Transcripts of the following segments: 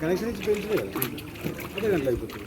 Connection ఇచ్చి పెంచులే అదే గంటలు అయిపోతుంది.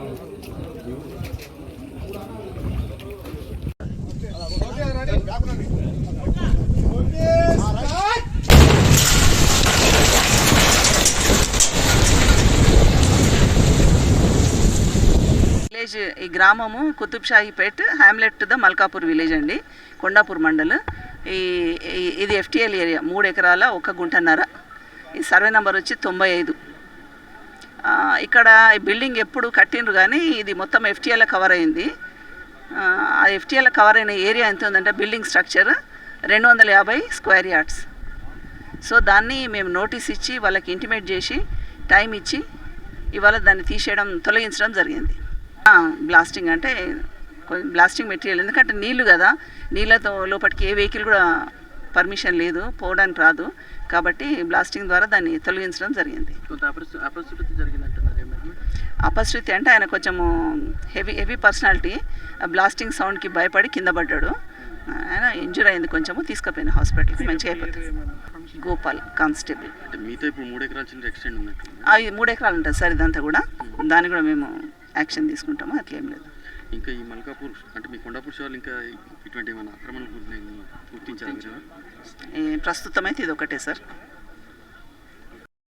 విలేజ్ ఈ గ్రామము Kutubshahipet hamlet the Malkapur village అండి కొండాపూర్ మండల్. ఈ ఇది ఎఫ్టిఎల్ ఏరియా మూడు ఎకరాల ఒక గుంటన్నర. ఈ సర్వే నెంబర్ వచ్చి తొంభై ఐదు. ఇక్కడ ఈ బిల్డింగ్ ఎప్పుడు కట్టిండ్రు కానీ ఇది మొత్తం ఎఫ్టిఎల్ కవర్ అయింది. ఆ, ఎఫ్టిఎల్ కవర్ అయిన ఏరియా ఎంత ఉందంటే బిల్డింగ్ స్ట్రక్చర్ రెండు వందల యాభై స్క్వేర్ యార్డ్స్. సో దాన్ని మేము నోటీస్ ఇచ్చి వాళ్ళకి ఇంటిమేట్ చేసి టైం ఇచ్చి ఇవాళ దాన్ని తీసేయడం తొలగించడం జరిగింది. బ్లాస్టింగ్ అంటే బ్లాస్టింగ్ మెటీరియల్ ఎందుకంటే నీళ్ళు కదా నీళ్ళతో లోపలికి ఏ వెహికల్ కూడా పర్మిషన్ లేదు పోవడానికి రాదు. కాబట్టి బ్లాస్టింగ్ ద్వారా దాన్ని తొలగించడం జరిగింది. అపశృతి అంటే ఆయన కొంచెము హెవీ హెవీ పర్సనాలిటీ బ్లాస్టింగ్ సౌండ్కి భయపడి కింద పడ్డాడు. ఆయన ఇంజూర్ అయింది కొంచెము తీసుకుపోయిన హాస్పిటల్కి మంచిగా అయిపోతుంది. గోపాల్ కానిస్టేబుల్. మూడు ఎకరాలు ఉంటుంది సార్ ఇదంతా కూడా. దాన్ని కూడా మేము యాక్షన్ తీసుకుంటాము అట్లేం లేదు. ఇంకా ఈ మల్కాపూర్ అంటే మీ కొండాపూర్ శివార్లు ఇంకా ఇటువంటి ఏమైనా ఆక్రమణ గుర్తించారు ప్రస్తుతం అయితే ఇది ఒకటే సార్.